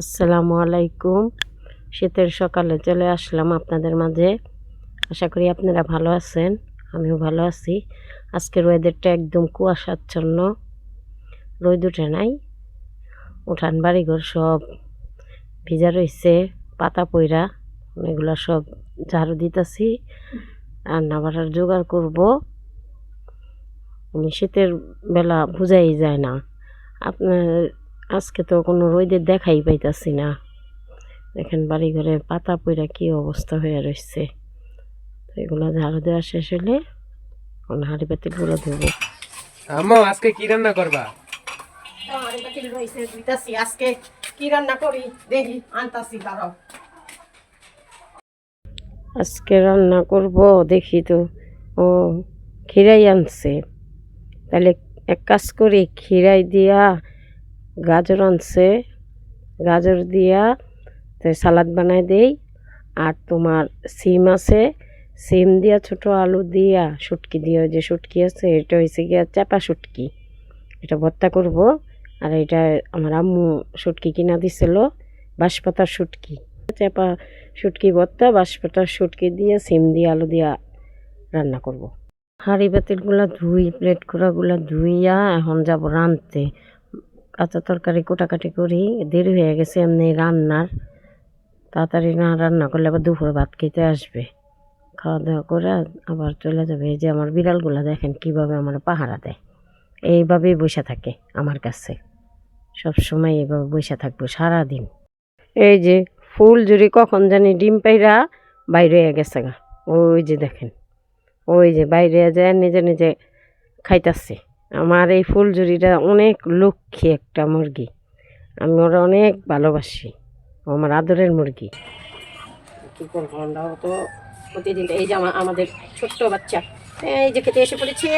আসসালামু আলাইকুম। শীতের সকালে চলে আসলাম আপনাদের মাঝে। আশা করি আপনারা ভালো আছেন, আমিও ভালো আছি। আজকের ওয়েদারটা একদম কুয়াশাচ্ছন্ন। রোদ উঠে নাই, উঠান বাড়িঘর সব ভিজা রয়েছে পাতা পইরা। এগুলো সব ঝাড়ু দিতেছি, রান্না বাড়ার জোগাড় করব। শীতের বেলা বোঝাই যায় না। আপনার আজকে তো কোনো রোদের দেখাই পাইতাছি না। দেখেন বাড়ি ঘরে পাতা পইরা কি অবস্থা হয়ে রয়েছে তো এগুলো ঝাড়ু দেওয়া শেষ হলে এখন হাঁড়ি পাতিলগুলো ধোবো। আম্মা আজকে কি রান্না করবা? হাঁড়ি পাতিল রয়েছে ধুইতাছি। আজকে কি রান্না করি? দেখি আনতাছি দাঁড়াও। আজকে রান্না করব দেখি তো। ও খিরাই আনছে। তাহলে এক কাজ করি খিরাই দিয়া গাজর আনছে, গাজর দিয়া তো সালাদ বানাই দেই। আর তোমার সিম আছে, সিম দিয়া ছোট আলু দিয়া শুটকি দিয়া যে শুটকি আছে, এটা হয়েছে গিয়া চাপা শুটকি। এটা ভর্তা করব। আর এটা আমার আম্মু শুটকি কিনা দিছিল, বাঁশপাতার শুটকি। চাপা শুটকি ভর্তা, বাঁশপাতার শুটকি দিয়ে, সিম দিয়ে, আলু দিয়া রান্না করব। হাঁড়ি বাতিলগুলা ধুই, প্লেট কড়াগুলা ধুইয়া এখন যাব রাঁধতে। কাঁচা তরকারি কোটাকাটি করি, দেরি হয়ে গেছে এমনি রান্নার। তাড়াতাড়ি না রান্না করলে আবার দুপুরে ভাত খেতে আসবে। খাওয়া দাওয়া করে আবার চলে যাবে। এই যে আমার বিড়ালগুলা দেখেন কীভাবে আমার পাহারা দেয়। এইভাবেই বসে থাকে আমার কাছে। সব সময় এইভাবে বসে থাকব সারাদিন। এই যে ফুল জুড়ি কখন জানি ডিম পাইরা বাইরে গেছে গা। ওই যে দেখেন, ওই যে বাইরে যায় নিজে নিজে খাইতাছে। আমার এই ফুলঝুরিটা অনেক লক্ষ্মী একটা মুরগি। আমি ওরা অনেক ভালোবাসি। আমার আদরের মুরগি। কি করব আমরাও তো প্রতিদিন এই যে আমাদের ছোট্ট বাচ্চা। এই যে খেতে এসে পড়েছে,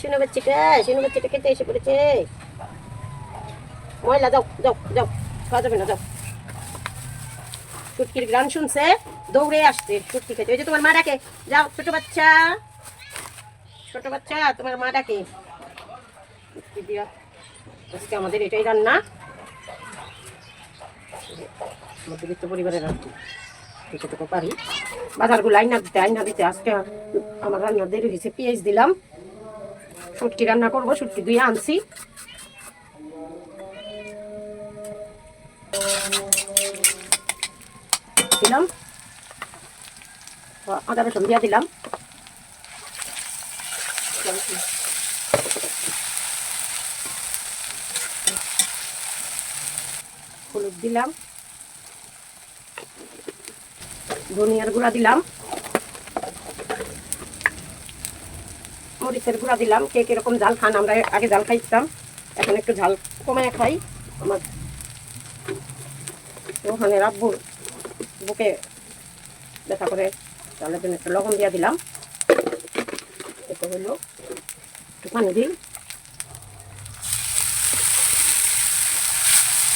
শুনে বাচ্চাটা শুনে বাচ্চাটা খেতে এসে পড়েছে। ময়লা যাও যাও যাও খাওয়া যাবে না যাও সুটকির গান শুনছে, দৌড়ে আসছে সুটকি খেতে। ওই যে তোমার মা ডাকে, যাও, ছোট বাচ্চা। ছোট বাচ্চা, তোমার মা ডাকে। কি দিয়া আজকে আমাদের এটাই রান্না। মধ্যবিত্ত পরিবারের রান্না যতটুকু পারি। বাজারগুলো আইনা দিতে আইনা দিতে আজকে আমার রান্না দেরি হয়েছে পেঁয়াজ দিলাম। শুটকি রান্না করব, শুটকি দুই আনছি। দিলাম। আদা রসুন দিয়া দিলাম। হলুদ দিলাম। ধনিয়ার গুঁড়া দিলাম। মরিচের গুঁড়া দিলাম। কে কীরকম ঝাল খান, আমরা আগে ঝাল খাইতাম। এখন একটু ঝাল কমায় খাই। আমার ওখানে রাব্বুর বুকে ব্যথা করে তাহলে একটু লবণ দিয়ে দিলাম। এটা হলো একটু পানি দিই।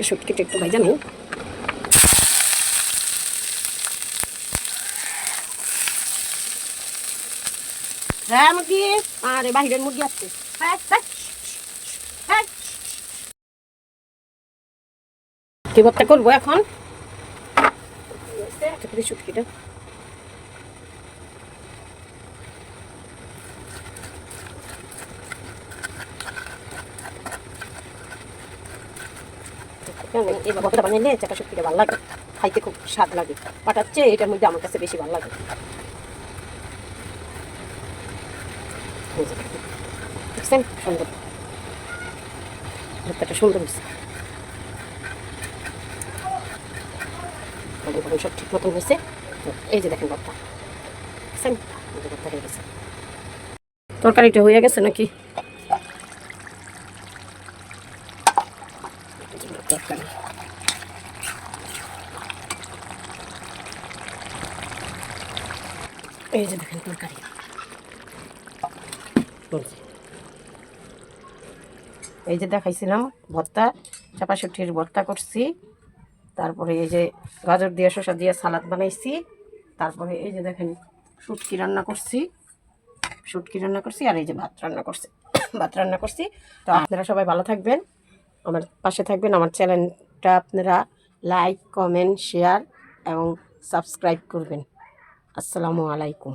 শুটকিটা একটু ভাইজা নেই হ্যাঁ মুরগি। আরে বাহিরের মুরগি আসছে। হ্যাঁ, হ্যাঁ, হ্যাঁ। কি করতে করব এখন? একটা শুটকিটা এই ভর্তা বানাইলে চাটা ভালো লাগে, খাইতে খুব স্বাদ লাগে। এটার মধ্যে আমার কাছে বেশি ভালো লাগে। দেখছেন? সুন্দর। ভর্তাটা সুন্দর হয়েছে। সব ঠিক মতন হয়েছে। এই যে দেখেন ভর্তা। দেখছেন? ভর্তা হয়ে গেছে। তরকারিটা হয়ে গেছে নাকি তরকারি এই যে দেখেন তরকারি। এই যে দেখাইছিলাম, ভর্তা চাপাশুটির ভর্তা করছি। তারপরে এই যে গাজর দিয়ে, শসা দিয়ে সালাদ বানাইছি। তারপরে এই যে দেখেন শুটকি রান্না করছি। শুটকি রান্না করছি আর এই যে ভাত রান্না করছি। ভাত রান্না করছি। তো আপনারা সবাই ভালো থাকবেন। আমার পাশে থাকবেন। আমার চ্যানেলটা আপনারা লাইক, কমেন্ট, শেয়ার এবং সাবস্ক্রাইব করবেন। আসসালামু আলাইকুম।